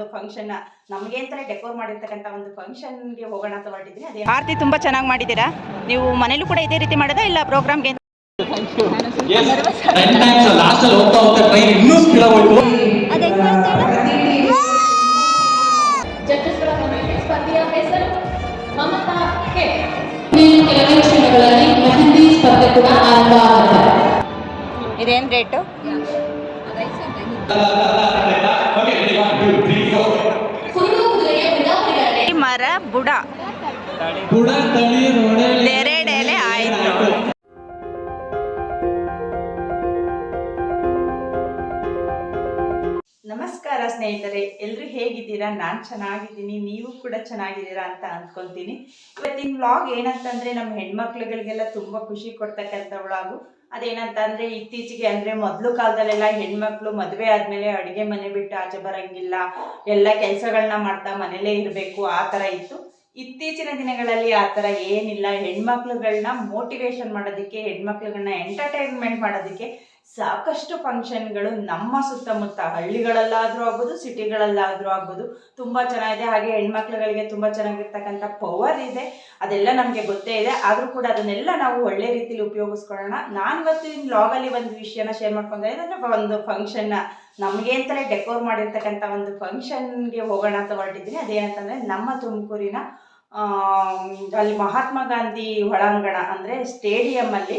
ಒಂದು ಫಂಕ್ಷನ್ ನಮಗೆ ಅಂತಾನೆ ಡೆಕೋರ್ ಮಾಡಿರ್ತಕ್ಕಂಥ ಒಂದು ಫಂಕ್ಷನ್ಗೆ ಹೋಗೋಣ ಅಂತ ಹೊರಟಿದ್ದೀನಿ. ಅದೇ ಆರತಿ ತುಂಬ ಚೆನ್ನಾಗಿ ಮಾಡಿದ್ದೀರಾ? ನೀವು ಮನೇಲೂ ಕೂಡ ಇದೇ ರೀತಿ ಮಾಡೋದಾ ಇಲ್ಲ ಪ್ರೋಗ್ರಾಮ್ಗೆ ಇದೇನ್ ಟೈಮ್ಸ್ ಲಾಸ್ಟ್ ಅಲ್ಲಿ ಹೋಗ್ತಾ ಹೋಗ್ತಾ ಟ್ರೈನ್ ಇನ್ನೂ ಸ್ಪೀಡ್ ಆಗೋಯ್ತು ಜಡ್ಜಸ್ಗಳ ಕಮಿಟಿ ಸ್ಪರ್ಧೆಯ ಹೆಸರು ಮಮತಾ ಕೆ ಇನ್ನು ಕೆಲವೇ ಕ್ಷಣಗಳಲ್ಲಿ ಮೆಹಂದಿ ಸ್ಪರ್ಧೆ ಕೂಡ ಆರಂಭ ಆಗುತ್ತೆ ಇದೇನು ರೇಟು ಹುಲ್ಲು ಕುದುರೆಯ ವಿಧಾನಗಳೇ ಈ ಮರ ಬುಡ. ನೆರೆಡೆಲೆ ಆಯಿತು. ನಮಸ್ಕಾರ ಸ್ನೇಹಿತರೆ ಎಲ್ಲರೂ ಹೇಗಿದ್ದೀರಾ? ನಾನು ಚೆನ್ನಾಗಿದ್ದೀನಿ ನೀವು ಕೂಡ ಚೆನ್ನಾಗಿದ್ದೀರಾ ಅಂತ ಅಂದ್ಕೊತೀನಿ ಇವತ್ತಿನ ವ್ಲಾಗ್ ಏನಂತಂದ್ರೆ ನಮ್ಮ ಹೆಣ್ಮಕ್ಳುಗಳಿಗೆಲ್ಲ ತುಂಬ ಖುಷಿ ಕೊಡ್ತಕ್ಕಂಥ ವ್ಲಾಗು ಅದೇನಂತಂದ್ರೆ ಇತ್ತೀಚೆಗೆ ಅಂದ್ರೆ ಮೊದಲು ಕಾಲದಲ್ಲೆಲ್ಲ ಹೆಣ್ಮಕ್ಳು ಮದುವೆ ಆದ್ಮೇಲೆ ಅಡುಗೆ ಮನೆ ಬಿಟ್ಟು ಆಚೆ ಬರಂಗಿಲ್ಲ. ಎಲ್ಲ ಕೆಲಸಗಳನ್ನ ಮಾಡ್ತಾ ಮನೇಲೇ ಇರಬೇಕು ಆ ಥರ ಇತ್ತು. ಇತ್ತೀಚಿನ ದಿನಗಳಲ್ಲಿ ಆ ಥರ ಏನಿಲ್ಲ. ಹೆಣ್ಮಕ್ಳುಗಳನ್ನ ಮೋಟಿವೇಶನ್ ಮಾಡೋದಕ್ಕೆ ಹೆಣ್ಮಕ್ಳುಗಳನ್ನ ಎಂಟರ್ಟೈನ್ಮೆಂಟ್ ಮಾಡೋದಕ್ಕೆ ಸಾಕಷ್ಟು ಫಂಕ್ಷನ್ಗಳು ನಮ್ಮ ಸುತ್ತಮುತ್ತ ಹಳ್ಳಿಗಳಲ್ಲಾದರೂ ಆಗ್ಬೋದು ಸಿಟಿಗಳಲ್ಲಾದರೂ ಆಗ್ಬೋದು. ತುಂಬ ಚೆನ್ನಾಗಿದೆ. ಹಾಗೆ ಹೆಣ್ಮಕ್ಳುಗಳಿಗೆ ತುಂಬ ಚೆನ್ನಾಗಿರ್ತಕ್ಕಂಥ ಪವರ್ ಇದೆ. ಅದೆಲ್ಲ ನಮಗೆ ಗೊತ್ತೇ ಇದೆ. ಆದರೂ ಕೂಡ ಅದನ್ನೆಲ್ಲ ನಾವು ಒಳ್ಳೆ ರೀತಿಲಿ ಉಪಯೋಗಿಸ್ಕೊಳ್ಳೋಣ. ನಾನು ಇವತ್ತು ಇನ್ನು ಬ್ಲಾಗಲ್ಲಿ ಒಂದು ವಿಷಯನ ಶೇರ್ ಮಾಡ್ಕೊಂಡ್ರೆ ಏನಂದ್ರೆ ಒಂದು ಫಂಕ್ಷನ್ನ ನಮಗೆ ಅಂತಲೇ ಡೆಕೋರ್ ಮಾಡಿರ್ತಕ್ಕಂಥ ಒಂದು ಫಂಕ್ಷನ್ಗೆ ಹೋಗೋಣ ಅಂತ ಹೊರಟಿದ್ದೀನಿ. ಅದೇನಂತಂದರೆ ನಮ್ಮ ತುಮಕೂರಿನ ಅಲ್ಲಿ ಮಹಾತ್ಮ ಗಾಂಧಿ ಒಳಾಂಗಣ ಅಂದರೆ ಸ್ಟೇಡಿಯಮ್ಮಲ್ಲಿ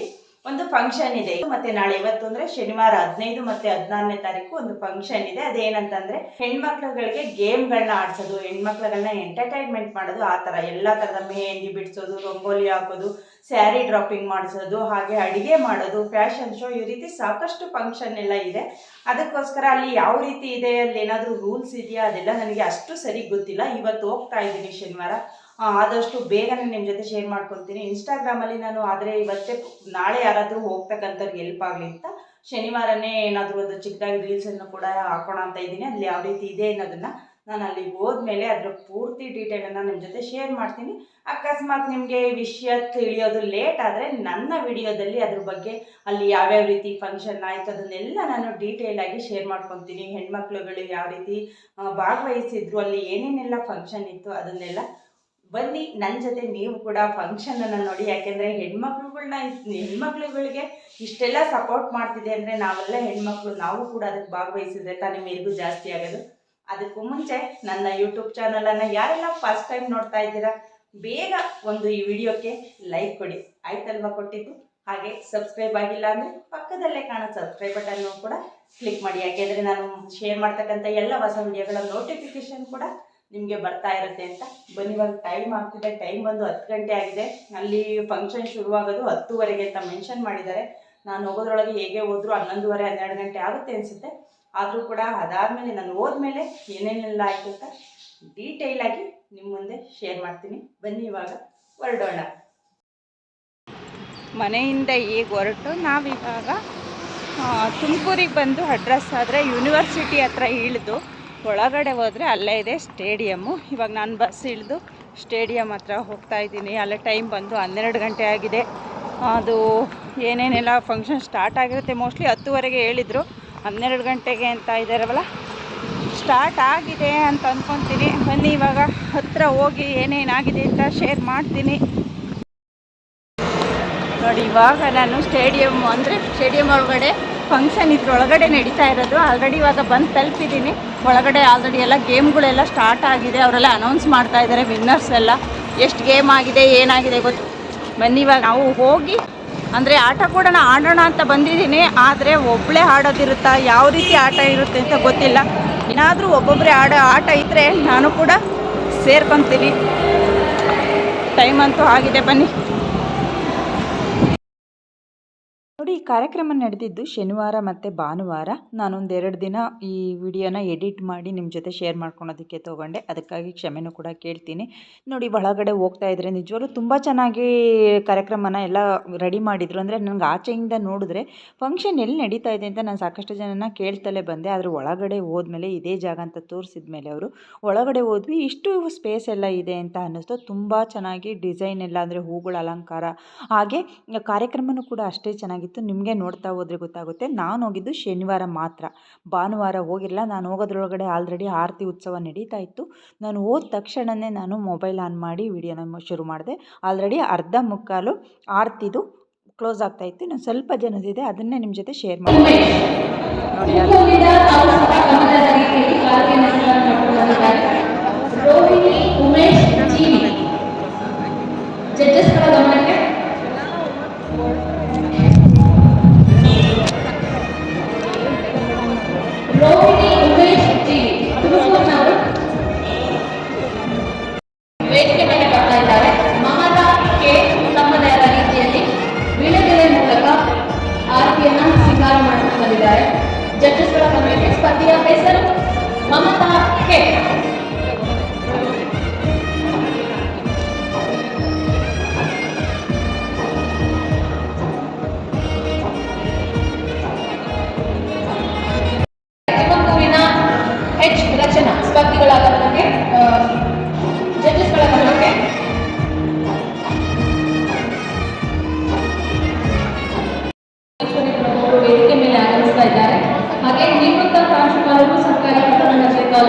ಒಂದು ಫಂಕ್ಷನ್ ಇದೆ. ಮತ್ತೆ ನಾಳೆ ಇವತ್ತು ಅಂದ್ರೆ ಶನಿವಾರ ಹದಿನೈದು ಮತ್ತೆ ಹದಿನಾರನೇ ತಾರೀಕು ಒಂದು ಫಂಕ್ಷನ್ ಇದೆ. ಅದೇನಂತಂದ್ರೆ ಹೆಣ್ಮಕ್ಳುಗಳಿಗೆ ಗೇಮ್ಗಳನ್ನ ಆಡ್ಸೋದು ಹೆಣ್ಮಕ್ಳುಗಳನ್ನ ಎಂಟರ್ಟೈನ್ಮೆಂಟ್ ಮಾಡೋದು, ಆ ಥರ ಎಲ್ಲ ಥರದ ಮೆಹಂದಿ ಬಿಡಿಸೋದು, ರಂಗೋಲಿ ಹಾಕೋದು ಸ್ಯಾರಿ ಡ್ರಾಪಿಂಗ್ ಮಾಡಿಸೋದು, ಹಾಗೆ ಅಡಿಗೆ ಮಾಡೋದು ಫ್ಯಾಷನ್ ಶೋ ಈ ರೀತಿ ಸಾಕಷ್ಟು ಫಂಕ್ಷನ್ ಎಲ್ಲ ಇದೆ. ಅದಕ್ಕೋಸ್ಕರ ಅಲ್ಲಿ ಯಾವ ರೀತಿ ಇದೆ, ಅಲ್ಲಿ ಏನಾದರೂ ರೂಲ್ಸ್ ಇದೆಯಾ, ಅದೆಲ್ಲ ನನಗೆ ಅಷ್ಟು ಸರಿ ಗೊತ್ತಿಲ್ಲ. ಇವತ್ತು ಹೋಗ್ತಾ ಇದ್ದೀನಿ ಶನಿವಾರ. ಆದಷ್ಟು ಬೇಗನೆ ನಿಮ್ಮ ಜೊತೆ ಶೇರ್ ಮಾಡ್ಕೊಳ್ತೀನಿ. ಇನ್ಸ್ಟಾಗ್ರಾಮಲ್ಲಿ ನಾನು ಆದರೆ ಇವತ್ತೇ ನಾಳೆ ಯಾರಾದರೂ ಹೋಗ್ತಕ್ಕಂಥವ್ರಿಗೆ ಹೆಲ್ಪ್ ಆಗಲಿ ಅಂತ ಶನಿವಾರನೇ ಏನಾದರೂ ಒಂದು ಚಿಕ್ಕದಾಗಿ ರೀಲ್ಸನ್ನು ಕೂಡ ಹಾಕೋಣ ಅಂತ ಇದ್ದೀನಿ. ಅಲ್ಲಿ ಯಾವ ರೀತಿ ಇದೆ ಅನ್ನೋದನ್ನು ನಾನು ಅಲ್ಲಿಗೆ ಹೋದ್ಮೇಲೆ ಅದರ ಪೂರ್ತಿ ಡೀಟೇಲನ್ನು ನಿಮ್ಮ ಜೊತೆ ಶೇರ್ ಮಾಡ್ತೀನಿ. ಅಕಸ್ಮಾತ್ ನಿಮಗೆ ವಿಷಯ ತಿಳಿಯೋದು ಲೇಟ್ ಆದರೆ ನನ್ನ ವಿಡಿಯೋದಲ್ಲಿ ಅದ್ರ ಬಗ್ಗೆ ಅಲ್ಲಿ ಯಾವ್ಯಾವ ರೀತಿ ಫಂಕ್ಷನ್ ಆಯಿತು ಅದನ್ನೆಲ್ಲ ನಾನು ಡೀಟೇಲ್ ಆಗಿ ಶೇರ್ ಮಾಡ್ಕೊತೀನಿ ಹೆಣ್ಮಕ್ಳುಗಳು ಯಾವ ರೀತಿ ಭಾಗವಹಿಸಿದ್ರು, ಅಲ್ಲಿ ಏನೇನೆಲ್ಲ ಫಂಕ್ಷನ್ ಇತ್ತು ಅದನ್ನೆಲ್ಲ ಬನ್ನಿ ನನ್ನ ಜೊತೆ ನೀವು ಕೂಡ ಫಂಕ್ಷನನ್ನು ನೋಡಿ. ಯಾಕೆಂದರೆ ಹೆಣ್ಮಕ್ಳುಗಳ್ನ ಹೆಣ್ಮಕ್ಳುಗಳಿಗೆ ಇಷ್ಟೆಲ್ಲ ಸಪೋರ್ಟ್ ಮಾಡ್ತಿದೆ ಅಂದರೆ ನಾವೆಲ್ಲ ಹೆಣ್ಮಕ್ಳು, ನಾವು ಕೂಡ ಅದಕ್ಕೆ ಭಾಗವಹಿಸಿದ್ರೆ ತಾನೇ ಮೇಲ್ಗೂ ಜಾಸ್ತಿ ಆಗೋದು. ಅದಕ್ಕೂ ಮುಂಚೆ ನನ್ನ ಯೂಟ್ಯೂಬ್ ಚಾನಲನ್ನು ಯಾರೆಲ್ಲ ಫಸ್ಟ್ ಟೈಮ್ ನೋಡ್ತಾ ಇದ್ದೀರಾ, ಬೇಗ ಒಂದು ಈ ವಿಡಿಯೋಕ್ಕೆ ಲೈಕ್ ಕೊಡಿ. ಆಯ್ತಲ್ವಾ ಕೊಟ್ಟಿದ್ದು? ಹಾಗೆ ಸಬ್ಸ್ಕ್ರೈಬ್ ಆಗಿಲ್ಲ ಅಂದರೆ ಪಕ್ಕದಲ್ಲೇ ಕಾಣೋ ಸಬ್ಸ್ಕ್ರೈಬ್ ಬಟನ್ನು ಕೂಡ ಕ್ಲಿಕ್ ಮಾಡಿ. ಯಾಕೆಂದರೆ ನಾನು ಶೇರ್ ಮಾಡ್ತಕ್ಕಂಥ ಎಲ್ಲ ಹೊಸ ವಿಡಿಯೋಗಳ ನೋಟಿಫಿಕೇಶನ್ ಕೂಡ ನಿಮಗೆ ಬರ್ತಾ ಇರುತ್ತೆ ಅಂತ. ಬನ್ನಿ, ಇವಾಗ ಟೈಮ್ ಆಗ್ತಿದೆ. ಟೈಮ್ ಬಂದು ಹತ್ತು ಗಂಟೆ ಆಗಿದೆ. ಅಲ್ಲಿ ಫಂಕ್ಷನ್ ಶುರುವಾಗೋದು ಹತ್ತುವರೆಗೆ ಅಂತ ಮೆನ್ಷನ್ ಮಾಡಿದ್ದಾರೆ. ನಾನು ಹೋಗೋದ್ರೊಳಗೆ ಹೇಗೆ ಹೋದ್ರು ಹನ್ನೊಂದುವರೆ, ಹನ್ನೆರಡು ಗಂಟೆ ಆಗುತ್ತೆ ಅನಿಸುತ್ತೆ. ಆದರೂ ಕೂಡ ಅದಾದಮೇಲೆ ನಾನು ಹೋದ್ಮೇಲೆ ಏನೇನೆಲ್ಲ ಆಯಿತು ಅಂತ ಡೀಟೇಲಾಗಿ ನಿಮ್ಮ ಮುಂದೆ ಶೇರ್ ಮಾಡ್ತೀನಿ. ಬನ್ನಿ, ಇವಾಗ ಹೊರಡೋಣ. ಮನೆಯಿಂದ ಈಗ ಹೊರಟು? ನಾವಿವಾಗ ತುಮಕೂರಿಗೆ ಬಂದು ಅಡ್ರೆಸ್ ಆದರೆ ಯೂನಿವರ್ಸಿಟಿ ಹತ್ರ ಇಳಿದು ಒಳಗಡೆ ಹೋದರೆ ಅಲ್ಲೇ ಇದೆ ಸ್ಟೇಡಿಯಮ್ಮು. ಇವಾಗ ನಾನು ಬಸ್ ಇಳಿದು ಸ್ಟೇಡಿಯಮ್ ಹತ್ರ ಹೋಗ್ತಾ ಇದ್ದೀನಿ. ಅಲ್ಲೇ ಟೈಮ್ ಬಂದು ಹನ್ನೆರಡು ಗಂಟೆ ಆಗಿದೆ. ಅದು ಏನೇನೆಲ್ಲ ಫಂಕ್ಷನ್ ಸ್ಟಾರ್ಟ್ ಆಗಿರುತ್ತೆ? ಮೋಸ್ಟ್ಲಿ ಹತ್ತುವರೆಗೆ ಹೇಳಿದರು. ಹನ್ನೆರಡು ಗಂಟೆಗೆ ಅಂತ ಇದ್ದಾರವಲ್ಲ ಸ್ಟಾರ್ಟ್ ಆಗಿದೆ ಅಂತ ಅಂದ್ಕೊತೀನಿ ಬನ್ನಿ, ಇವಾಗ ಹತ್ತಿರ ಹೋಗಿ ಏನೇನಾಗಿದೆ ಅಂತ ಶೇರ್ ಮಾಡ್ತೀನಿ. ನೋಡಿ, ಇವಾಗ ನಾನು ಸ್ಟೇಡಿಯಮ್ ಅಂದರೆ ಸ್ಟೇಡಿಯಂ ಒಳಗಡೆ ಫಂಕ್ಷನ್ ಇದ್ರೊಳಗಡೆ ನಡೀತಾ ಇರೋದು. ಆಲ್ರೆಡಿ ಇವಾಗ ಬಂದು ತಲುಪಿದ್ದೀನಿ ಒಳಗಡೆ ಆಲ್ರೆಡಿ ಎಲ್ಲ ಗೇಮ್ಗಳೆಲ್ಲ ಸ್ಟಾರ್ಟ್ ಆಗಿದೆ. ಅವರೆಲ್ಲ ಅನೌನ್ಸ್ ಮಾಡ್ತಾ ಇದ್ದಾರೆ ವಿನ್ನರ್ಸ್ ಎಲ್ಲ. ಎಷ್ಟು ಗೇಮ್ ಆಗಿದೆ, ಏನಾಗಿದೆ ಗೊತ್ತು? ಬನ್ನಿ ಇವಾಗ ನಾವು ಹೋಗಿ, ಅಂದರೆ ಆಟ ಕೂಡ ನಾನು ಆಡೋಣ ಅಂತ ಬಂದಿದ್ದೀನಿ ಆದರೆ ಒಬ್ಬಳೇ ಆಡೋದಿರುತ್ತಾ? ಯಾವ ರೀತಿ ಆಟ ಇರುತ್ತೆ ಅಂತ ಗೊತ್ತಿಲ್ಲ. ಏನಾದರೂ ಒಬ್ಬೊಬ್ಬರೇ ಆಡೋ, ಆಟ ಇದ್ದರೆ ನಾನು ಕೂಡ ಸೇರ್ಕೊತೀನಿ. ಟೈಮ್ ಅಂತೂ ಆಗಿದೆ, ಬನ್ನಿ. ನೋಡಿ ಈ ಕಾರ್ಯಕ್ರಮ ನಡೆದಿದ್ದು ಶನಿವಾರ ಮತ್ತು ಭಾನುವಾರ. ನಾನೊಂದು ಎರಡು ದಿನ ಈ ವಿಡಿಯೋನ ಎಡಿಟ್ ಮಾಡಿ ನಿಮ್ಮ ಜೊತೆ ಶೇರ್ ಮಾಡ್ಕೊಳೋದಕ್ಕೆ ತೊಗೊಂಡೆ. ಅದಕ್ಕಾಗಿ ಕ್ಷಮೆನೂ ಕೂಡ ಕೇಳ್ತೀನಿ. ನೋಡಿ, ಒಳಗಡೆ ಹೋಗ್ತಾ ಇದ್ರೆ ನಿಜವಾಗ್ಲೂ ತುಂಬ ಚೆನ್ನಾಗಿ ಕಾರ್ಯಕ್ರಮನ ಎಲ್ಲ ರೆಡಿ ಮಾಡಿದರು. ಅಂದರೆ ನನಗೆ ಆಚೆಯಿಂದ ನೋಡಿದ್ರೆ ಫಂಕ್ಷನ್ ಎಲ್ಲಿ ನಡೀತಾ ಇದೆ ಅಂತ ನಾನು ಸಾಕಷ್ಟು ಜನನ ಕೇಳ್ತಲೇ ಬಂದೆ. ಆದರೆ ಒಳಗಡೆ ಹೋದ್ಮೇಲೆ ಇದೇ ಜಾಗ ಅಂತ ತೋರಿಸಿದ ಮೇಲೆ ಅವರು, ಒಳಗಡೆ ಹೋದ್ವಿ, ಇಷ್ಟು ಸ್ಪೇಸ್ ಎಲ್ಲ ಇದೆ ಅಂತ ಅನ್ನಿಸ್ತು. ತುಂಬ ಚೆನ್ನಾಗಿ ಡಿಸೈನ್ ಎಲ್ಲ, ಅಂದರೆ ಹೂಗಳ ಅಲಂಕಾರ. ಹಾಗೆ ಕಾರ್ಯಕ್ರಮನೂ ಕೂಡ ಅಷ್ಟೇ ಚೆನ್ನಾಗಿತ್ತು. ನಿಮಗೆ ನೋಡ್ತಾ ಹೋದರೆ ಗೊತ್ತಾಗುತ್ತೆ. ನಾನು ಹೋಗಿದ್ದು ಶನಿವಾರ ಮಾತ್ರ. ಭಾನುವಾರ ಹೋಗಿಲ್ಲ ನಾನು ಹೋಗೋದ್ರೊಳಗಡೆ ಆಲ್ರೆಡಿ ಆರತಿ ಉತ್ಸವ ನಡೀತಾ ಇತ್ತು. ನಾನು ಹೋದ ತಕ್ಷಣವೇ ನಾನು ಮೊಬೈಲ್ ಆನ್ ಮಾಡಿ ವಿಡಿಯೋನ ಶುರು ಮಾಡಿದೆ. ಆಲ್ರೆಡಿ ಅರ್ಧ ಮುಕ್ಕಾಲು ಆರತಿದು ಕ್ಲೋಸ್ ಆಗ್ತಾ ಇತ್ತು. ನಾನು ಸ್ವಲ್ಪ ಜನದಿದೆ ಅದನ್ನೇ ನಿಮ್ಮ ಜೊತೆ ಶೇರ್ ಮಾಡಿ, ನೋಡಿ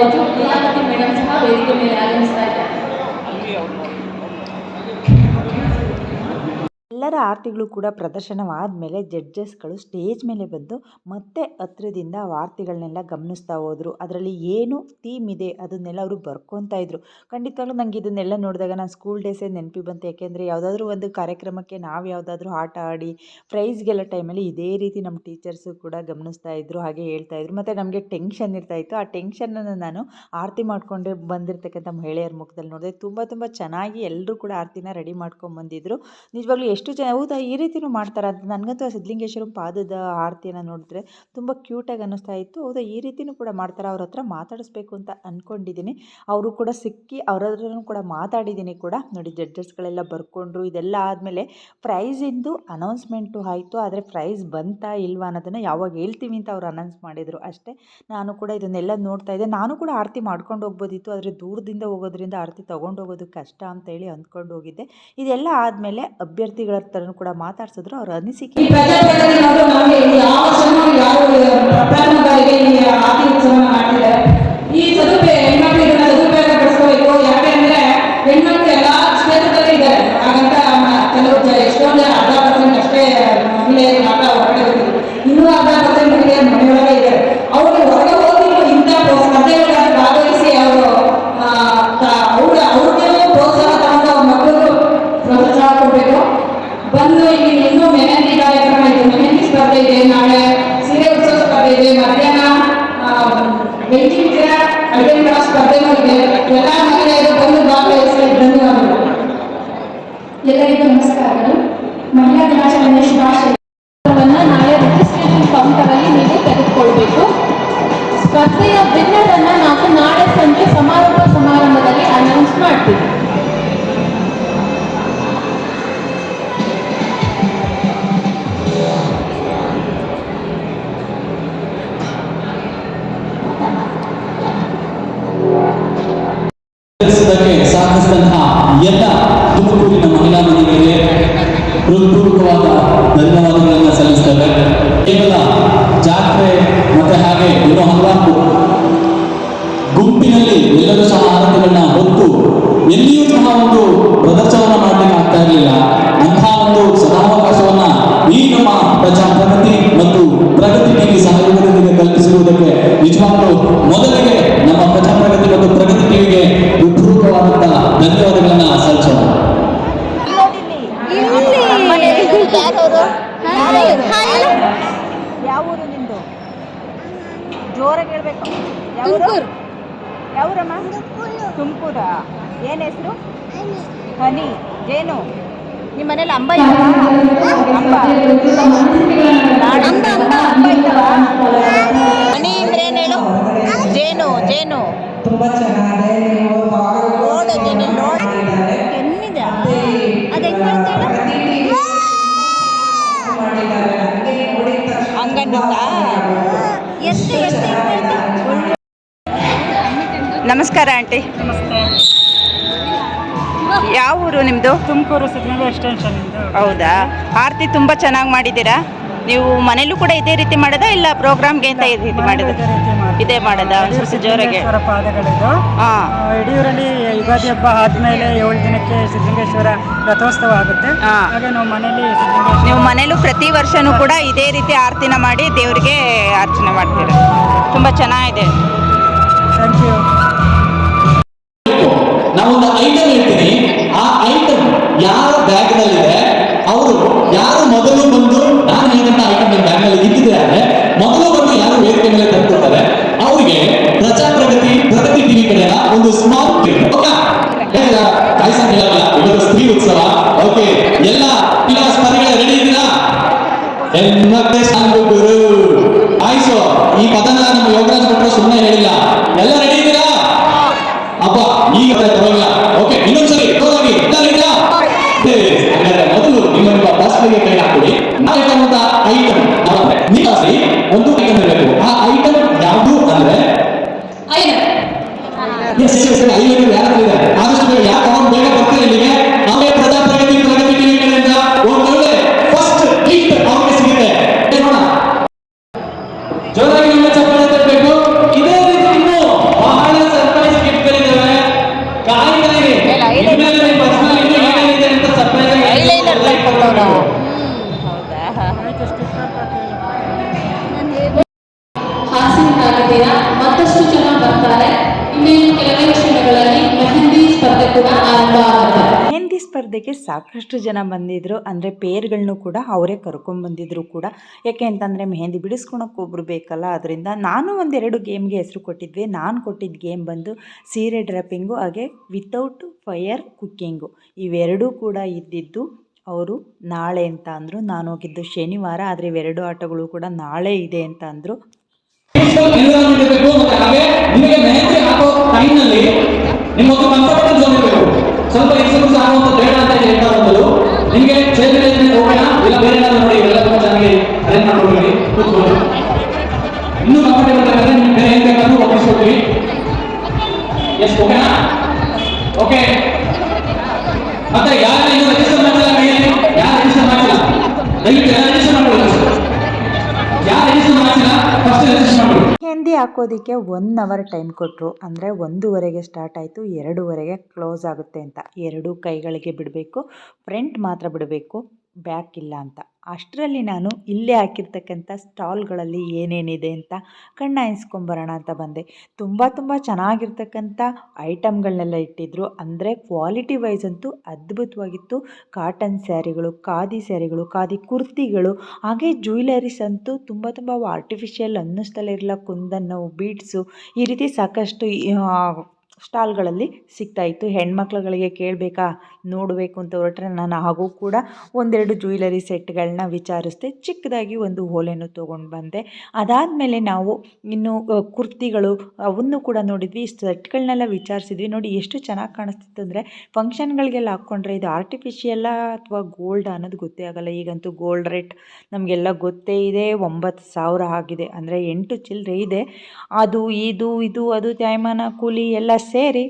కావచ్చు నిజామతి మేడం సహా వేదిక మీద ಎಲ್ಲರ ಆರತಿಗಳು ಕೂಡ ಪ್ರದರ್ಶನವಾದ ಮೇಲೆ ಜಡ್ಜಸ್ಗಳು ಸ್ಟೇಜ್ ಮೇಲೆ ಬಂದು ಮತ್ತೆ ಹತ್ರದಿಂದ ಆ ಆರತಿಗಳನ್ನೆಲ್ಲ ಗಮನಿಸ್ತಾ ಹೋದರು. ಅದರಲ್ಲಿ ಏನು ಥೀಮ್ ಇದೆ ಅದನ್ನೆಲ್ಲ ಅವರು ಬರ್ಕೊತಾ ಇದ್ರು. ಖಂಡಿತವಾಗ್ಲೂ ನನಗೆ ಇದನ್ನೆಲ್ಲ ನೋಡಿದಾಗ ನಾನು ಸ್ಕೂಲ್ ಡೇಸೇ ನೆನಪಿ ಬಂತು. ಯಾಕೆಂದರೆ ಯಾವುದಾದ್ರೂ ಒಂದು ಕಾರ್ಯಕ್ರಮಕ್ಕೆ ನಾವು ಯಾವುದಾದ್ರೂ ಆಟ ಆಡಿ ಪ್ರೈಸ್ ಗೆಲ್ಲೋ ಟೈಮಲ್ಲಿ ಇದೇ ರೀತಿ ನಮ್ಮ ಟೀಚರ್ಸು ಕೂಡ ಗಮನಿಸ್ತಾ ಇದ್ರು, ಹಾಗೆ ಹೇಳ್ತಾ ಇದ್ರು. ಮತ್ತು ನಮಗೆ ಟೆನ್ಷನ್ ಇರ್ತಾ ಇತ್ತು. ಆ ಟೆನ್ಷನನ್ನು ನಾನು ಆರತಿ ಮಾಡಿಕೊಂಡೆ ಬಂದಿರತಕ್ಕಂಥ ಮಹಿಳೆಯರ ಮುಖದಲ್ಲಿ ನೋಡಿದೆ. ತುಂಬ ತುಂಬ ಚೆನ್ನಾಗಿ ಎಲ್ಲರೂ ಕೂಡ ಆರತಿನ ರೆಡಿ ಮಾಡ್ಕೊಂಡು ಬಂದಿದ್ರು ನಿಜವಾಗ್ಲೂ ಎಷ್ಟು ಜನ ಹೌದಾ? ಈ ರೀತಿನೂ ಮಾಡ್ತಾರಾ? ಅಂತ ನನಗಂತೂ ಸಿದ್ಧಲಿಂಗೇಶ್ವರ ಪಾದದ ಆರತಿಯನ್ನು ನೋಡಿದ್ರೆ ತುಂಬ ಕ್ಯೂಟಾಗಿ ಅನ್ನಿಸ್ತಾ ಇತ್ತು. ಹೌದಾ? ಈ ರೀತಿನೂ ಕೂಡ ಮಾಡ್ತಾರೆ? ಅವ್ರ ಹತ್ರ ಮಾತಾಡಿಸ್ಬೇಕು ಅಂತ ಅಂದ್ಕೊಂಡಿದ್ದೀನಿ ಅವರು ಕೂಡ ಸಿಕ್ಕಿ ಅವ್ರ ಹತ್ರನೂ ಕೂಡ ಮಾತಾಡಿದ್ದೀನಿ ಕೂಡ. ನೋಡಿ ಜಡ್ಜಸ್ಗಳೆಲ್ಲ ಬರ್ಕೊಂಡ್ರು. ಇದೆಲ್ಲ ಆದಮೇಲೆ ಪ್ರೈಝಿಂದು ಅನೌನ್ಸ್ಮೆಂಟು ಆಯಿತು. ಆದರೆ ಪ್ರೈಸ್ ಬಂತಾ ಇಲ್ವಾ ಅನ್ನೋದನ್ನು ಯಾವಾಗ ಹೇಳ್ತೀವಿ ಅಂತ ಅವ್ರು ಅನೌನ್ಸ್ ಮಾಡಿದರು ಅಷ್ಟೇ. ನಾನು ಕೂಡ ಇದನ್ನೆಲ್ಲ ನೋಡ್ತಾ ಇದ್ದೆ. ನಾನು ಕೂಡ ಆರತಿ ಮಾಡ್ಕೊಂಡು ಹೋಗ್ಬೋದಿತ್ತು. ಆದರೆ ದೂರದಿಂದ ಹೋಗೋದ್ರಿಂದ ಆರತಿ ತೊಗೊಂಡು ಹೋಗೋದು ಕಷ್ಟ ಅಂತೇಳಿ ಅಂದ್ಕೊಂಡು ಹೋಗಿದ್ದೆ. ಇದೆಲ್ಲ ಆದಮೇಲೆ ಅಭ್ಯರ್ಥಿಗಳ ಹತ್ರನೂ ಕೂಡ ಮಾತಾಡ್ಸಿದ್ರು. ಅವ್ರ ಅನಿಸಿಕೆ ಈ ಸದುಪಯೋಗ ಹೆಣ್ಮಕ್ಳು ಇದನ್ನ ಸದುಪಯೋಗ ಪಡಿಸ್ಕೋಬೇಕು ಯಾಕೆಂದ್ರೆ ಹೆಣ್ಮಕ್ಳು ಎಲ್ಲಾ ಕ್ಷೇತ್ರದಲ್ಲಿ ಇದ್ದಾರೆ. ಹಾಗಂತ ಕೆಲವು ಎಷ್ಟೊಂದು ನಮಸ್ಕಾರ ಆಂಟಿ. ಯಾವ ಊರು ನಿಮ್ಮದು ತುಮಕೂರು ಹೌದಾ? ಆರತಿ ತುಂಬ ಚೆನ್ನಾಗಿ ಮಾಡಿದ್ದೀರಾ? ನೀವು ಮನೇಲೂ ಕೂಡ ಇದೇ ರೀತಿ ಮಾಡೋದಾ ಇಲ್ಲ ಪ್ರೋಗ್ರಾಮ್ಗೆ ಅಂತ ಇದೇ ರೀತಿ ಮಾಡೋದು? ಇದೇ ಮಾಡಿದ ಸ್ವಲ್ಪ ಜೋರಾಗೆ. ಸಿದ್ಧಲಿಂಗೇಶ್ವರ ಪಾದಗಳಿದು. ಹಾಂ. ಆ, ಯಡಿಯೂರಲ್ಲಿ ಯುಗಾದಿ ಹಬ್ಬ ಆದ್ಮೇಲೆ ಏಳು ದಿನಕ್ಕೆ ಸಿದ್ಧಲಿಂಗೇಶ್ವರ ರಥೋತ್ಸವ ಆಗುತ್ತೆ. ಹಾ. ಹಾಗೆ ನಾವು ಮನೇಲಿ ಸಿದ್ಧಲಿಂಗೇಶ್ವರ ನೀವು ಮನೇಲೂ ಪ್ರತಿ ವರ್ಷನೂ ಕೂಡ ಇದೇ ರೀತಿ ಆರ್ತಿನ ಮಾಡಿ ದೇವರಿಗೆ ಅರ್ಚನೆ ಮಾಡ್ತೀರ? ತುಂಬ ಚೆನ್ನಾಗಿದೆ. ಥ್ಯಾಂಕ್ ಯು ನಾವೊಂದು ಐಟಮ್ ಹೇಳ್ತೀನಿ. ಆ ಐಟಮ್ ಯಾರ ಬ್ಯಾಗ್ ನಲ್ಲಿದೆ ಅವರು ಯಾರು ಮೊದಲು ಬಂದು ಸಾಕಷ್ಟು ಜನ ಬಂದಿದ್ದರು ಅಂದರೆ ಪೇರ್ಗಳನ್ನೂ ಕೂಡ ಅವರೇ ಕರ್ಕೊಂಡ್ಬಂದಿದ್ರು ಕೂಡ. ಯಾಕೆ ಅಂತಂದರೆ ಮೆಹಂದಿ ಬಿಡಿಸ್ಕೊಳಕ್ಕೆ ಒಬ್ರು ಬೇಕಲ್ಲ. ಅದರಿಂದ ನಾನು ಒಂದೆರಡು ಗೇಮ್ಗೆ ಹೆಸರು ಕೊಟ್ಟಿದ್ವಿ. ನಾನು ಕೊಟ್ಟಿದ್ದ ಗೇಮ್ ಬಂದು ಸೀರೆ ಡ್ರಾಪಿಂಗು ಹಾಗೆ ವಿತೌಟ್ ಫೈರ್ ಕುಕ್ಕಿಂಗು ಇವೆರಡೂ ಕೂಡ ಇದ್ದಿದ್ದು ಅವರು ನಾಳೆ ಅಂತ ಅಂದರು. ನಾನು ಹೋಗಿದ್ದು ಶನಿವಾರ, ಆದರೆ ಇವೆರಡು ಆಟಗಳು ಕೂಡ ನಾಳೆ ಇದೆ ಅಂತ ಅಂದರು. ಸ್ವಲ್ಪ ಆಗುವಂತ ಬೇಡ ಅಂತ ಹೇಳ್ತಾ ನಿಮಗೆ ಮ್ಯಾನೇಜ್ಮೆಂಟ್ ಓಕೆನಾ ಇಲ್ಲ ಬೇರೆ ನೋಡಿ ಎಲ್ಲ ನನಗೆ ಚೆನ್ನಾಗಿ ಅರೇಂಜ್ ಮಾಡ್ಕೊಂಡಿದ್ದೀವಿ ಕೂತ್ಕೊಂಡು ಇನ್ನೂ ಕಂಫರ್ಟೇಬಲ್ ಬೇಕಾದ್ರೆ ನಿಮ್ಗೆ ಬೇರೆ ಏನ್ ಬೇಕಾದ್ರೂ ಒಪ್ಪಿಸ್ಕೊಡ್ತೀವಿ ಎಸ್ ಓಕೆನಾ ಓಕೆ ಮತ್ತೆ ಯಾರು ಇನ್ನೂ ರಿಜಿಸ್ಟರ್ ಮಾಡಿಲ್ಲ ಯಾರು ರಿಜಿಸ್ಟರ್ ಮಾಡಿಲ್ಲ ದಯವಿಟ್ಟು ಮೆಹಂದಿ ಹಾಕೋದಕ್ಕೆ ಒನ್ ಅವರ್ ಟೈಮ್ ಕೊಟ್ಟರು ಅಂದರೆ ಒಂದೂವರೆಗೆ ಸ್ಟಾರ್ಟ್ ಆಯಿತು, ಎರಡೂವರೆಗೆ ಕ್ಲೋಸ್ ಆಗುತ್ತೆ ಅಂತ. ಎರಡೂ ಕೈಗಳಿಗೆ ಬಿಡಬೇಕು ಫ್ರಂಟ್ ಮಾತ್ರ ಬಿಡಬೇಕು ಬ್ಯಾಕ್ ಇಲ್ಲ ಅಂತ. ಅಷ್ಟರಲ್ಲಿ ನಾನು ಇಲ್ಲೇ ಹಾಕಿರ್ತಕ್ಕಂಥ ಸ್ಟಾಲ್ಗಳಲ್ಲಿ ಏನೇನಿದೆ ಅಂತ ಕಣ್ಣಾಯಿಸ್ಕೊಂಬರೋಣ ಅಂತ ಬಂದೆ. ತುಂಬ ತುಂಬ ಚೆನ್ನಾಗಿರ್ತಕ್ಕಂಥ ಐಟಮ್ಗಳನ್ನೆಲ್ಲ ಇಟ್ಟಿದ್ರು. ಅಂದರೆ ಕ್ವಾಲಿಟಿ ವೈಸ್ ಅಂತೂ ಅದ್ಭುತವಾಗಿತ್ತು. ಕಾಟನ್ ಸ್ಯಾರಿಗಳು, ಖಾದಿ ಸ್ಯಾರಿಗಳು, ಖಾದಿ ಕುರ್ತಿಗಳು, ಹಾಗೆ ಜ್ಯುವೆಲರೀಸ್ ಅಂತೂ ತುಂಬ ತುಂಬ ಆರ್ಟಿಫಿಷಿಯಲ್ ಅನ್ನಿಸ್ತಲೇ ಇರಲಿಲ್ಲ. ಕುಂದನ್ನು ಬೀಡ್ಸು ಈ ರೀತಿ ಸಾಕಷ್ಟು ಸ್ಟಾಲ್ಗಳಲ್ಲಿ ಸಿಗ್ತಾಯಿತ್ತು ಹೆಣ್ಮಕ್ಳುಗಳಿಗೆ ಕೇಳಬೇಕಾ? ನೋಡಬೇಕು ಅಂತ ಹೊರಟ್ರೆ ನಾನು ಹಾಗೂ ಕೂಡ ಒಂದೆರಡು ಜ್ಯುವೆಲರಿ ಸೆಟ್ಗಳನ್ನ ವಿಚಾರಿಸಿದೆ. ಚಿಕ್ಕದಾಗಿ ಒಂದು ಓಲೆನೂ ತೊಗೊಂಡು ಬಂದೆ. ಅದಾದಮೇಲೆ ನಾವು ಇನ್ನು ಕುರ್ತಿಗಳು ಅವನ್ನು ಕೂಡ ನೋಡಿದ್ವಿ. ಸೆಟ್ಗಳನ್ನೆಲ್ಲ ವಿಚಾರಿಸಿದ್ವಿ. ನೋಡಿ ಎಷ್ಟು ಚೆನ್ನಾಗಿ ಕಾಣಿಸ್ತಿತ್ತು ಅಂದರೆ ಫಂಕ್ಷನ್ಗಳಿಗೆಲ್ಲ ಹಾಕ್ಕೊಂಡ್ರೆ ಇದು ಆರ್ಟಿಫಿಷಿಯಲ್ಲ ಅಥವಾ ಗೋಲ್ಡ್ ಅನ್ನೋದು ಗೊತ್ತೇ ಆಗಲ್ಲ. ಈಗಂತೂ ಗೋಲ್ಡ್ ರೇಟ್ ನಮಗೆಲ್ಲ ಗೊತ್ತೇ ಇದೆ. ಒಂಬತ್ತು ಸಾವಿರ ಆಗಿದೆ. ಅಂದರೆ ಎಂಟು ಚಿಲ್ಲರೆ ಇದೆ. ಅದು, ಇದು ಇದು, ಅದು, ತ್ಯಾಯಮಾನ, ಕೂಲಿ ಎಲ್ಲ ಸೇರಿ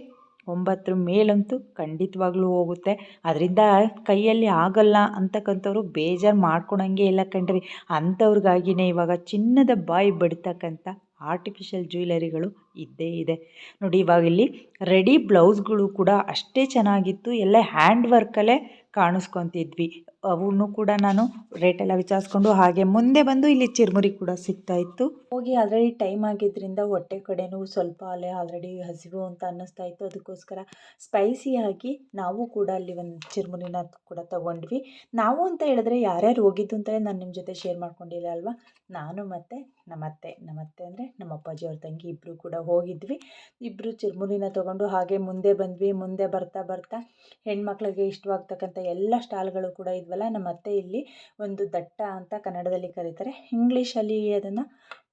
ಒಂಬತ್ತರ ಮೇಲಂತೂ ಖಂಡಿತವಾಗ್ಲೂ ಹೋಗುತ್ತೆ. ಅದರಿಂದ ಕೈಯಲ್ಲಿ ಆಗಲ್ಲ ಅಂತಕ್ಕಂಥವ್ರು ಬೇಜಾರು ಮಾಡ್ಕೊಳಂಗೆ ಇಲ್ಲ ಕಣ್ರಿ. ಅಂಥವ್ರಿಗಾಗಿನೇ ಇವಾಗ ಚಿನ್ನದ ಬಾಯಿ ಬಡಿತಕ್ಕಂಥ ಆರ್ಟಿಫಿಷಿಯಲ್ ಜ್ಯುವೆಲರಿಗಳು ಇದ್ದೇ ಇದೆ. ನೋಡಿ, ಇವಾಗ ಇಲ್ಲಿ ರೆಡಿ ಬ್ಲೌಸ್ಗಳು ಕೂಡ ಅಷ್ಟೇ ಚೆನ್ನಾಗಿತ್ತು. ಎಲ್ಲ ಹ್ಯಾಂಡ್ ವರ್ಕಲ್ಲೇ ಕಾಣಿಸ್ಕೊತಿದ್ವಿ. ಅವನು ಕೂಡ ನಾನು ರೇಟೆಲ್ಲ ವಿಚಾರಿಸ್ಕೊಂಡು ಹಾಗೆ ಮುಂದೆ ಬಂದು ಇಲ್ಲಿ ಚಿರ್ಮುರಿ ಕೂಡ ಸಿಗ್ತಾ ಇತ್ತು. ಹೋಗಿ ಆಲ್ರೆಡಿ ಟೈಮ್ ಆಗಿದ್ದರಿಂದ ಹೊಟ್ಟೆ ಕಡೆನೂ ಸ್ವಲ್ಪ ಅಲ್ಲೇ ಆಲ್ರೆಡಿ ಹಸಿವು ಅಂತ ಅನ್ನಿಸ್ತಾ ಇತ್ತು. ಅದಕ್ಕೋಸ್ಕರ ಸ್ಪೈಸಿಯಾಗಿ ನಾವು ಕೂಡ ಅಲ್ಲಿ ಒಂದು ಚಿರ್ಮುರಿನ ಕೂಡ ತಗೊಂಡ್ವಿ. ನಾವು ಅಂತ ಹೇಳಿದ್ರೆ ಯಾರ್ಯಾರು ಹೋಗಿದ್ದು ಅಂತಲೇ ನಾನು ನಿಮ್ಮ ಜೊತೆ ಶೇರ್ ಮಾಡ್ಕೊಂಡಿಲ್ಲ ಅಲ್ವಾ? ನಾನು ಮತ್ತು, ನಮ್ಮತ್ತೆ ನಮ್ಮತ್ತೆ ಅಂದರೆ ನಮ್ಮ ಅಪ್ಪಾಜಿ ಅವ್ರ ತಂಗಿ ಇಬ್ಬರು ಕೂಡ ಹೋಗಿದ್ವಿ. ಇಬ್ಬರು ಚಿರ್ಮುರಿನ ತೊಗೊಂಡು ಹಾಗೆ ಮುಂದೆ ಬಂದ್ವಿ. ಮುಂದೆ ಬರ್ತಾ ಬರ್ತಾ ಹೆಣ್ಮಕ್ಳಿಗೆ ಇಷ್ಟವಾಗ್ತಕ್ಕಂಥ ಎಲ್ಲ ಸ್ಟಾಲ್ಗಳು ಕೂಡ ಇದ್ವಲ್ಲ ನಮ್ಮ ಅತ್ತೆ ಇಲ್ಲಿ ಒಂದು ದಟ್ಟ ಅಂತ ಕನ್ನಡದಲ್ಲಿ ಕರೀತಾರೆ. ಇಂಗ್ಲೀಷಲ್ಲಿ ಅದನ್ನು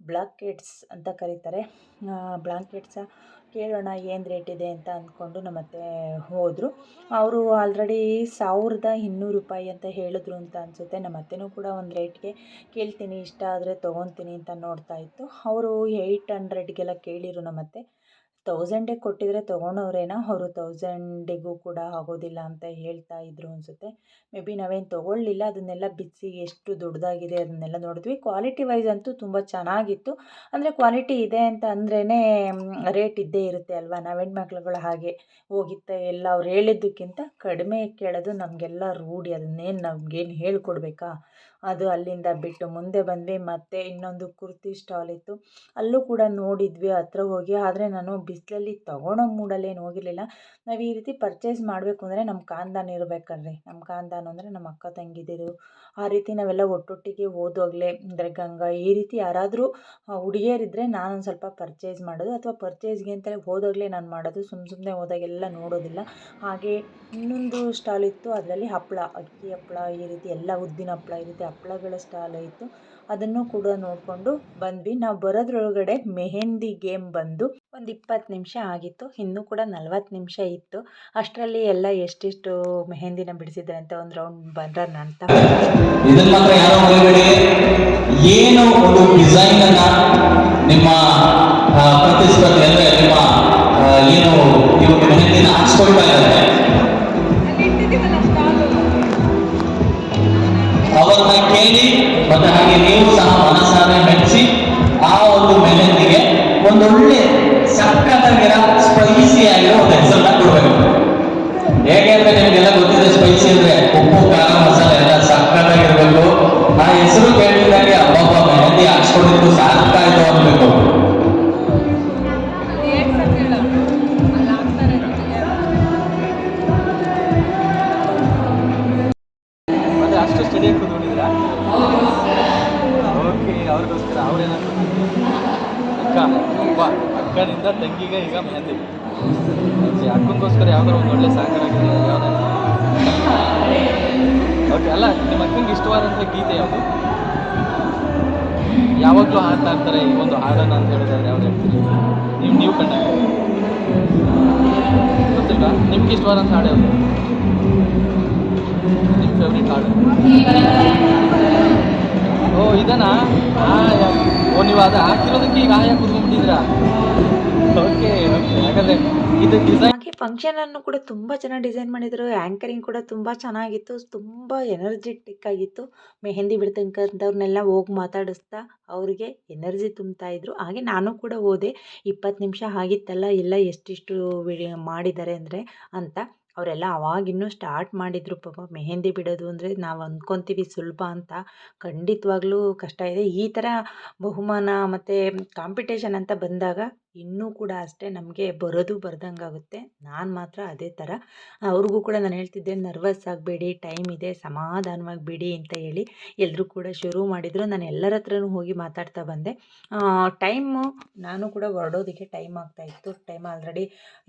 ಬ್ಲಾಕೆಟ್ಸ್ ಅಂತ ಕರೀತಾರೆ. ಬ್ಲಾಂಕೆಟ್ಸ ಕೇಳೋಣ ಏನು ರೇಟ್ ಇದೆ ಅಂತ ಅಂದ್ಕೊಂಡು ನಮ್ಮ ಅತ್ತೆ ಹೋದರು. ಅವರು ಆಲ್ರೆಡಿ ಸಾವಿರದ ಇನ್ನೂರು ರೂಪಾಯಿ ಅಂತ ಹೇಳಿದ್ರು ಅಂತ ಅನಿಸುತ್ತೆ. ನಮ್ಮ ಅತ್ತೆನೂ ಕೂಡ ಒಂದು ರೇಟ್ಗೆ ಕೇಳ್ತೀನಿ, ಇಷ್ಟ ಆದರೆ ತೊಗೊತೀನಿ ಅಂತ ನೋಡ್ತಾ ಇತ್ತು. ಅವರು ಏಯ್ಟ್ ಹಂಡ್ರೆಡ್ಗೆಲ್ಲ ಕೇಳಿರು ನಮ್ಮ ಅತ್ತೆ. ತೌಸಂಡೇ ಕೊಟ್ಟಿದ್ರೆ ತೊಗೊಳೋರೇನೋ ಅವರು ತೌಸಂಡಿಗೂ ಕೂಡ ಆಗೋದಿಲ್ಲ ಅಂತ ಹೇಳ್ತಾ ಇದ್ರು ಅನಿಸುತ್ತೆ. ಮೇ ಬಿ ನಾವೇನು ತೊಗೊಳ್ಳಿಲ್ಲ, ಅದನ್ನೆಲ್ಲ ಬಿಚ್ಚಿ ಎಷ್ಟು ದೊಡ್ಡದಾಗಿದೆ ಅದನ್ನೆಲ್ಲ ನೋಡಿದ್ವಿ. ಕ್ವಾಲಿಟಿ ವೈಸ್ ಅಂತೂ ತುಂಬ ಚೆನ್ನಾಗಿತ್ತು. ಅಂದರೆ ಕ್ವಾಲಿಟಿ ಇದೆ ಅಂತ ಅಂದ್ರೇ ರೇಟ್ ಇದ್ದೇ ಇರುತ್ತೆ ಅಲ್ವಾ? ನಾವು ಮಕ್ಳುಗಳು ಹಾಗೆ ಹೋಗಿತ್ತ ಎಲ್ಲ ಅವ್ರು ಹೇಳಿದ್ದಕ್ಕಿಂತ ಕಡಿಮೆ ಕೇಳೋದು ನಮಗೆಲ್ಲ ರೂಢಿ. ಅದನ್ನೇನು ನಮಗೇನು ಹೇಳ್ಕೊಡ್ಬೇಕಾ? ಅದು ಅಲ್ಲಿಂದ ಬಿಟ್ಟು ಮುಂದೆ ಬಂದ್ವಿ. ಮತ್ತೆ ಇನ್ನೊಂದು ಕುರ್ತಿ ಸ್ಟಾಲ್ ಇತ್ತು. ಅಲ್ಲೂ ಕೂಡ ನೋಡಿದ್ವಿ ಹತ್ರ ಹೋಗಿ. ಆದರೆ ನಾನು ಬಿಸಿಲಲ್ಲಿ ತೊಗೊಳೋ ಮೂಡಲ್ಲೇನು ಹೋಗಿರಲಿಲ್ಲ. ನಾವು ಈ ರೀತಿ ಪರ್ಚೇಸ್ ಮಾಡಬೇಕು ಅಂದರೆ ನಮ್ಮ ಖಾನ್ದಾನ್ ಇರಬೇಕಲ್ರಿ. ನಮ್ಮ ಖಾನ್ದಾನ್ ಅಂದರೆ ನಮ್ಮ ಅಕ್ಕ ತಂಗಿದಿರು. ಆ ರೀತಿ ನಾವೆಲ್ಲ ಒಟ್ಟೊಟ್ಟಿಗೆ ಹೋದಾಗಲೇ. ಅಂದರೆ ಗಂಗಾ ಈ ರೀತಿ ಯಾರಾದರೂ ಹುಡುಗಿಯರಿದ್ದರೆ ನಾನೊಂದು ಸ್ವಲ್ಪ ಪರ್ಚೇಸ್ ಮಾಡೋದು. ಅಥವಾ ಪರ್ಚೇಸ್ಗೆ ಅಂತಲೇ ಹೋದಾಗಲೇ ನಾನು ಮಾಡೋದು. ಸುಮ್ಮ ಸುಮ್ಮನೆ ಹೋದಾಗೆಲ್ಲ ನೋಡೋದಿಲ್ಲ. ಹಾಗೆ ಇನ್ನೊಂದು ಸ್ಟಾಲ್ ಇತ್ತು. ಅದರಲ್ಲಿ ಹಪ್ಪಳ, ಅಕ್ಕಿ ಹಪ್ಪಳ ಈ ರೀತಿ ಎಲ್ಲ ಉದ್ದಿನ ಹಪ್ಪಳ ಈ ರೀತಿ ಹಪ್ಪಳಗಳ ಸ್ಟಾಲ್ ಇತ್ತು ಅದನ್ನು ಕೂಡ ನೋಡಿಕೊಂಡು ಬಂದ್ವಿ. ನಾವು ಬರೋದ್ರೊಳಗಡೆ ಮೆಹೆಂದಿ ಗೇಮ್ ಬಂದು ಒಂದು ಇಪ್ಪತ್ತು ನಿಮಿಷ ಆಗಿತ್ತು. ಇನ್ನೂ ಕೂಡ ನಲ್ವತ್ತು ನಿಮಿಷ ಇತ್ತು. ಅಷ್ಟರಲ್ಲಿ ಎಲ್ಲ ಎಷ್ಟೆಷ್ಟು ಮೆಹೆಂದಿನ ಬಿಡಿಸಿದ್ರೆ ಅಂತ ಒಂದು ರೌಂಡ್ ಬಂದ್ರ ಅಂತ. ಏನು ಒಂದು ಡಿಸೈನ್ ಅನ್ನ ನಿಮ್ಮ ಪ್ರತಿಸ್ಪರ್ಧಿ ನಿಮ್ಮ ಏನು ಹಾಕ್ಸ್ಕೊಳ್ತಾ ಮತ್ತೆ ಹಾಗೆ ನೀವು ಸಹ ಮನಸ್ಸಾರೆ ಮೆಚ್ಚಿ ಆ ಒಂದು ಮೆಹಂದಿಗೆ ಒಂದೊಳ್ಳೆ ಸಖತ್ತಾಗಿರೋ ಸ್ಪೈಸಿ ಆಗಿರೋ ಒಂದು ಹೆಸರನ್ನ ಕೊಡ್ಬೇಕು. ಹೇಗೆ ಅಂದ್ರೆ ನಿಮಗೆಲ್ಲ ಗೊತ್ತಿದೆ ಸ್ಪೈಸಿ ಅಂದ್ರೆ ಉಪ್ಪು, ಖಾರ, ಮಸಾಲೆ ಎಲ್ಲ ಸಕ್ಕತ್ತಾಗಿರ್ಬೇಕು. ಆ ಹೆಸರು ಕೇಳಿದಾಗೆ ಅಬ್ಬಬ್ಬ, ಮೆಹಂದಿ ಹಾಕ್ಸ್ಕೊಂಡಿದ್ದು ಸಾಕಾಯ್ತು ಅನ್ಬೇಕು. ಅಷ್ಟು ಸ್ಟಡಿ ಕೂತ್ಕೊಂಡಿದ್ದೀರಾ? ಓಕೆ ಅವ್ರಿಗೋಸ್ಕರ ಅವ್ರೇನಾದ್ರು ಅಕ್ಕ, ಅಪ್ಪ, ಅಕ್ಕನಿಂದ ತಂಗಿಗೆ ಈಗ ಮೆಹಂದಿ. ಓಕೆ ಅಕ್ಕನಿಗೋಸ್ಕರ ಯಾವ್ದಾರು ಒಂದು ಒಳ್ಳೆ ಯಾವ್ದಾದ್ರು. ಓಕೆ ಅಲ್ಲ, ನಿಮ್ಮ ಅಕ್ಕನಿಗೆ ಇಷ್ಟವಾದಂಥ ಗೀತೆ ಯಾವುದು? ಯಾವಾಗಲೂ ಹಾಡ್ತಾ ಇರ್ತಾರೆ, ಈ ಒಂದು ಹಾಡನ್ನು ಅಂತ ಹೇಳಿದ್ರೆ ಯಾವ್ದು ಹೇಳ್ತೀರಿ? ನೀವು ನೀವು ಕಂಡ ಗೊತ್ತಿಲ್ಲ ನಿಮ್ಗೆ ಇಷ್ಟವಾದಂಥ ಹಾಡು ಯಾವುದು? ಓ ಇದನಾ ಓ, ನೀವು ಹಾಕಿರೋದಕ್ಕೆ ಈಗ ಆಯಾ ಓಕೆ ಹಾಗೆ ಫಂಕ್ಷನನ್ನು ಕೂಡ ತುಂಬ ಚೆನ್ನಾಗಿ ಡಿಸೈನ್ ಮಾಡಿದರು ಆ್ಯಂಕರಿಂಗ್ ಕೂಡ ತುಂಬ ಚೆನ್ನಾಗಿತ್ತು, ತುಂಬ ಎನರ್ಜೆಟಿಕ್ ಆಗಿತ್ತು. ಮೆಹಂದಿ ಬಿಡ್ತಕ್ಕಂಥವ್ರನ್ನೆಲ್ಲ ಹೋಗಿ ಮಾತಾಡಿಸ್ತಾ ಅವ್ರಿಗೆ ಎನರ್ಜಿ ತುಂಬ್ತಾ ಇದ್ರು. ಹಾಗೆ ನಾನು ಕೂಡ ಹೋದೆ, ಇಪ್ಪತ್ತು ನಿಮಿಷ ಆಗಿತ್ತಲ್ಲ, ಎಲ್ಲ ಎಷ್ಟಿಷ್ಟು ಮಾಡಿದ್ದಾರೆ ಅಂದರೆ ಅಂತ. ಅವರೆಲ್ಲ ಅವಾಗಿನ್ನೂ ಸ್ಟಾರ್ಟ್ ಮಾಡಿದರು ಪಾಪ, ಮೆಹೆಂದಿ ಬಿಡೋದು ಅಂದರೆ ನಾವು ಅಂದ್ಕೊತೀವಿ ಸುಲಭ ಅಂತ. ಖಂಡಿತವಾಗ್ಲೂ ಕಷ್ಟ ಇದೆ. ಈ ಥರ ಬಹುಮಾನ ಮತ್ತು ಕಾಂಪಿಟೇಷನ್ ಅಂತ ಬಂದಾಗ ಇನ್ನೂ ಕೂಡ ಅಷ್ಟೇ ನಮಗೆ ಬರೋದು ಬರ್ದಂಗಾಗುತ್ತೆ ನಾನು ಮಾತ್ರ ಅದೇ ಥರ ಅವ್ರಿಗೂ ಕೂಡ ನಾನು ಹೇಳ್ತಿದ್ದೆ, ನರ್ವಸ್ ಆಗಬೇಡಿ, ಟೈಮ್ ಇದೆ, ಸಮಾಧಾನವಾಗಿ ಬಿಡಿ ಅಂತ ಹೇಳಿ ಎಲ್ಲರೂ ಕೂಡ ಶುರು ಮಾಡಿದರು. ನಾನು ಎಲ್ಲರ ಹತ್ರನೂ ಹೋಗಿ ಮಾತಾಡ್ತಾ ಬಂದೆ. ಟೈಮು ನಾನು ಕೂಡ ಹೊರಡೋದಕ್ಕೆ ಟೈಮ್ ಆಗ್ತಾಯಿತ್ತು ಟೈಮ್ ಆಲ್ರೆಡಿ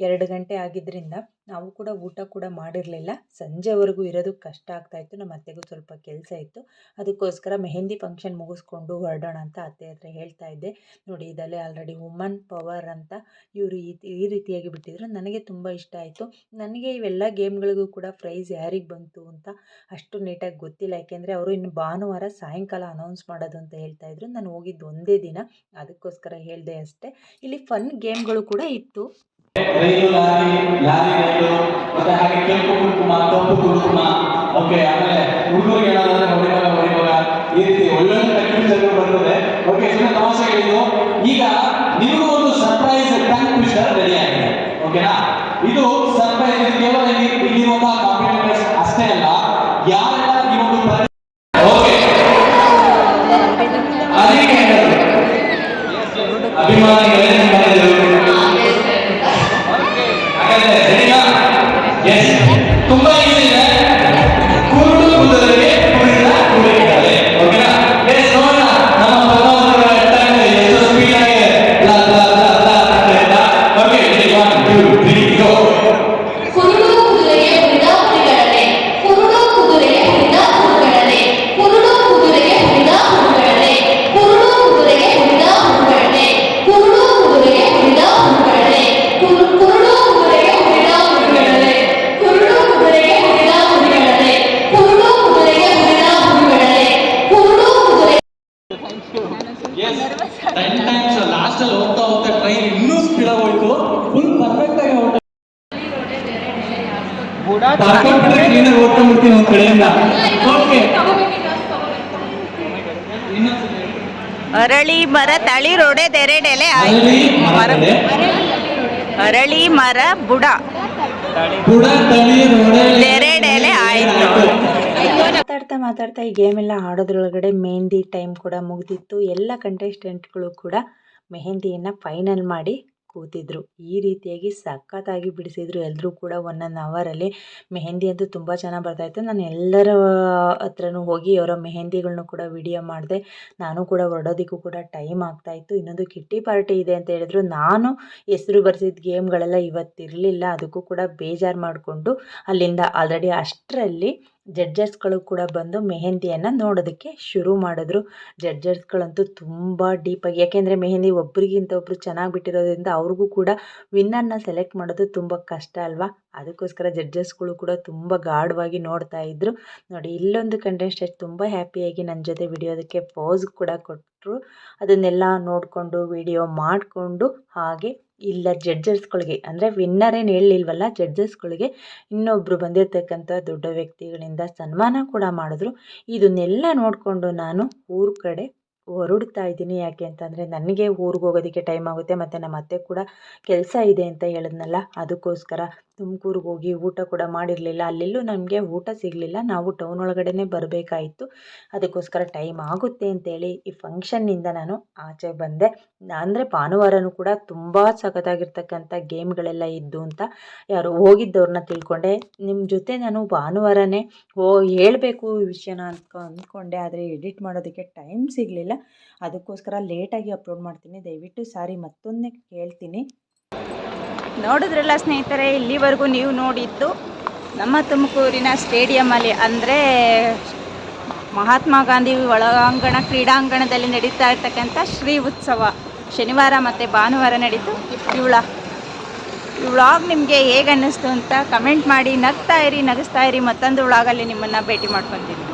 ಎರಡು ಗಂಟೆ ಆಗಿದ್ದರಿಂದ ನಾವು ಕೂಡ ಊಟ ಕೂಡ ಮಾಡಿರಲಿಲ್ಲ. ಸಂಜೆವರೆಗೂ ಇರೋದು ಕಷ್ಟ ಆಗ್ತಾಯಿತ್ತು ನಮ್ಮ ಅತ್ತೆಗೂ ಸ್ವಲ್ಪ ಕೆಲಸ ಇತ್ತು. ಅದಕ್ಕೋಸ್ಕರ ಮೆಹಂದಿ ಫಂಕ್ಷನ್ ಮುಗಿಸ್ಕೊಂಡು ಹೊರಡೋಣ ಅಂತ ಅತ್ತೆ ಹತ್ರ ಹೇಳ್ತಾ ಇದ್ದೆ. ನೋಡಿ, ಇದಲ್ಲೇ ಆಲ್ರೆಡಿ ವುಮನ್ ಪವರ್ ಅಂತ ಇವರು ಈ ರೀತಿಯಾಗಿ ಬಿಟ್ಟಿದ್ರು. ನನಗೆ ತುಂಬ ಇಷ್ಟ ಆಯಿತು. ನನಗೆ ಇವೆಲ್ಲ ಗೇಮ್ಗಳಿಗೂ ಕೂಡ ಪ್ರೈಸ್ ಯಾರಿಗೆ ಬಂತು ಅಂತ ಅಷ್ಟು ನೀಟಾಗಿ ಗೊತ್ತಿಲ್ಲ. ಯಾಕೆಂದರೆ ಅವರು ಇನ್ನು ಭಾನುವಾರ ಸಾಯಂಕಾಲ ಅನೌನ್ಸ್ ಮಾಡೋದು ಅಂತ ಹೇಳ್ತಾ ಇದ್ರು. ನಾನು ಹೋಗಿದ್ದು ಒಂದೇ ದಿನ. ಅದಕ್ಕೋಸ್ಕರ ಹೇಳಿದೆ ಅಷ್ಟೇ. ಇಲ್ಲಿ ಫನ್ ಗೇಮ್ಗಳು ಕೂಡ ಇತ್ತು. ಈ ರೀತಿ ಒಳ್ಳೊಳ್ಳೆ ಬರ್ತದೆ ಓಕೆ ಸುಮ್ಮನೆ ತಮಾಷೆ ಹೇಳಿದ್ದು ಈಗ ಒಂದು ಸರ್ಪ್ರೈಸ್ ಟಂಗ್ ಟ್ವಿಸ್ಟರ್ ರೆಡಿ ಆಗಿದೆ ಓಕೆನಾ ಇದು ಸರ್ಪ್ರೈಸ್ ಕೇವಲ ಇಲ್ಲಿ ಇಲ್ಲಿರುವಂತಹ ಕಾಂಪಿಟೇಟರ್ಸ್ ಅಷ್ಟೇ ಅಲ್ಲ. ಯಾರೆಲ್ಲ ಅರಳಿ ಮರ ತಳಿ ರೊಡೆದೆರಡೆಲೆ ತೆರೆಡೆಲೆ ಮರ ಅರಳಿ ಮರ ಬುಡ. ಬುಡ ತಳಿ ರೋಡೆ ಎರಡೆಲೆ ಆಯ್ತು. ಮಾತಾಡ್ತಾ ಮಾತಾಡ್ತಾ ಈ ಗೇಮ್ ಎಲ್ಲ ಆಡೋದ್ರೊಳಗಡೆ ಮೆಹಂದಿ ಟೈಮ್ ಕೂಡ ಮುಗ್ದಿತ್ತು. ಎಲ್ಲ ಕಂಟೆಸ್ಟೆಂಟ್ಗಳು ಕೂಡ ಮೆಹಂದಿಯನ್ನು ಫೈನಲ್ ಮಾಡಿ ಕೂತಿದ್ರು. ಈ ರೀತಿಯಾಗಿ ಸಖತ್ತಾಗಿ ಬಿಡಿಸಿದ್ರು. ಎಲ್ಲರೂ ಕೂಡ ಒನ್ ಒನ್ ಅವರಲ್ಲಿ ಮೆಹೆಂದಿ ಅಂತೂ ತುಂಬ ಚೆನ್ನಾಗಿ ಬರ್ತಾಯಿತ್ತು ನಾನು ಎಲ್ಲರ ಹತ್ರನೂ ಹೋಗಿ ಅವರ ಮೆಹಂದಿಗಳನ್ನೂ ಕೂಡ ವಿಡಿಯೋ ಮಾಡಿದೆ. ನಾನು ಕೂಡ ಹೊರಡೋದಕ್ಕೂ ಕೂಡ ಟೈಮ್ ಆಗ್ತಾಯಿತ್ತು ಇನ್ನೊಂದು ಕಿಟ್ಟಿ ಪಾರ್ಟಿ ಇದೆ ಅಂತ ಹೇಳಿದ್ರು. ನಾನು ಹೆಸರು ಬರೆಸಿದ ಗೇಮ್ಗಳೆಲ್ಲ ಇವತ್ತಿರಲಿಲ್ಲ. ಅದಕ್ಕೂ ಕೂಡ ಬೇಜಾರು ಮಾಡಿಕೊಂಡು ಅಲ್ಲಿಂದ ಆಲ್ರೆಡಿ ಅಷ್ಟರಲ್ಲಿ ಜಡ್ಜಸ್ಗಳು ಕೂಡ ಬಂದು ಮೆಹೆಂದಿಯನ್ನು ನೋಡೋದಕ್ಕೆ ಶುರು ಮಾಡಿದ್ರು. ಜಡ್ಜಸ್ಗಳಂತೂ ತುಂಬ ಡೀಪಾಗಿ ಯಾಕೆಂದರೆ ಮೆಹೆಂದಿ ಒಬ್ಬರಿಗಿಂತ ಒಬ್ಬರು ಚೆನ್ನಾಗಿ ಬಿಟ್ಟಿರೋದ್ರಿಂದ ಅವ್ರಿಗೂ ಕೂಡ ವಿನ್ನರ್ನ ಸೆಲೆಕ್ಟ್ ಮಾಡೋದು ತುಂಬ ಕಷ್ಟ ಅಲ್ವಾ? ಅದಕ್ಕೋಸ್ಕರ ಜಡ್ಜಸ್ಗಳು ಕೂಡ ತುಂಬ ಗಾಢವಾಗಿ ನೋಡ್ತಾ ಇದ್ರು. ನೋಡಿ, ಇಲ್ಲೊಂದು ಕಂಟೆಸ್ಟೆಂಟ್ ತುಂಬ ಹ್ಯಾಪಿಯಾಗಿ ನನ್ನ ಜೊತೆ ವಿಡಿಯೋದಕ್ಕೆ ಪೋಸ್ ಕೂಡ ಕೊಟ್ಟರು ಅದನ್ನೆಲ್ಲ ನೋಡಿಕೊಂಡು ವಿಡಿಯೋ ಮಾಡಿಕೊಂಡು ಹಾಗೆ ಇಲ್ಲ ಜಡ್ಜಸ್ಗಳಿಗೆ ಅಂದರೆ ವಿನ್ನರ್ ಏನು ಹೇಳಲಿಲ್ವಲ್ಲ ಜಡ್ಜಸ್ಗಳಿಗೆ ಇನ್ನೊಬ್ಬರು ಬಂದಿರತಕ್ಕಂಥ ದೊಡ್ಡ ವ್ಯಕ್ತಿಗಳಿಂದ ಸನ್ಮಾನ ಕೂಡ ಮಾಡಿದ್ರು. ಇದನ್ನೆಲ್ಲ ನೋಡಿಕೊಂಡು ನಾನು ಊರ ಕಡೆ ಹೊರಡ್ತಾ ಇದ್ದೀನಿ. ಯಾಕೆ ಅಂತಂದರೆ, ನನಗೆ ಊರಿಗೆ ಹೋಗೋದಕ್ಕೆ ಟೈಮ್ ಆಗುತ್ತೆ, ಮತ್ತು ನಮ್ಮ ಅತ್ತೆ ಕೂಡ ಕೆಲಸ ಇದೆ ಅಂತ ಹೇಳಿದ್ನಲ್ಲ, ಅದಕ್ಕೋಸ್ಕರ ತುಮಕೂರಿಗೆ ಹೋಗಿ ಊಟ ಕೂಡ ಮಾಡಿರಲಿಲ್ಲ. ಅಲ್ಲೆಲ್ಲೂ ನಮಗೆ ಊಟ ಸಿಗಲಿಲ್ಲ. ನಾವು ಟೌನ್ ಒಳಗಡೆನೇ ಬರಬೇಕಾಯಿತು. ಅದಕ್ಕೋಸ್ಕರ ಟೈಮ್ ಆಗುತ್ತೆ ಅಂತೇಳಿ ಈ ಫಂಕ್ಷನ್ನಿಂದ ನಾನು ಆಚೆ ಬಂದೆ. ಅಂದರೆ ಭಾನುವಾರನೂ ಕೂಡ ತುಂಬ ಸಖತ್ತಾಗಿರ್ತಕ್ಕಂಥ ಗೇಮ್ಗಳೆಲ್ಲ ಇದ್ದು ಅಂತ ಯಾರು ಹೋಗಿದ್ದವ್ರನ್ನ ತಿಳ್ಕೊಂಡೆ. ನಿಮ್ಮ ಜೊತೆ ನಾನು ಭಾನುವಾರನೇ ಹೋ, ಹೇಳಬೇಕು ಈ ವಿಷಯನ ಅಂತ ಅಂದ್ಕೊಂಡೆ ಆದರೆ ಎಡಿಟ್ ಮಾಡೋದಕ್ಕೆ ಟೈಮ್ ಸಿಗಲಿಲ್ಲ. ಅದಕ್ಕೋಸ್ಕರ ಲೇಟಾಗಿ ಅಪ್ಲೋಡ್ ಮಾಡ್ತೀನಿ. ದಯವಿಟ್ಟು ಸಾರಿ ಮತ್ತೊಂದೇ ಕೇಳ್ತೀನಿ. ನೋಡಿದ್ರಲ್ಲ ಸ್ನೇಹಿತರೆ, ಇಲ್ಲಿವರೆಗೂ ನೀವು ನೋಡಿದ್ದು ನಮ್ಮ ತುಮಕೂರಿನ ಸ್ಟೇಡಿಯಮಲ್ಲಿ ಅಂದರೆ ಮಹಾತ್ಮ ಗಾಂಧಿ ಒಳಾಂಗಣ, ಕ್ರೀಡಾಂಗಣದಲ್ಲಿ ನಡೀತಾ ಇರ್ತಕ್ಕಂಥ ಶ್ರೀ ಉತ್ಸವ. ಶನಿವಾರ ಮತ್ತು ಭಾನುವಾರ ನಡೀತು. ಇವಳ ವ್ಲಾಗ್ ನಿಮಗೆ ಹೇಗೆ ಅನ್ನಿಸ್ತು ಅಂತ ಕಮೆಂಟ್ ಮಾಡಿ. ನಗ್ತಾ ಇರಿ, ನಗಿಸ್ತಾ ಇರಿ. ಮತ್ತೊಂದು ವ್ಲಾಗಲ್ಲಿ ನಿಮ್ಮನ್ನು ಭೇಟಿ ಮಾಡ್ಕೊತೀನಿ.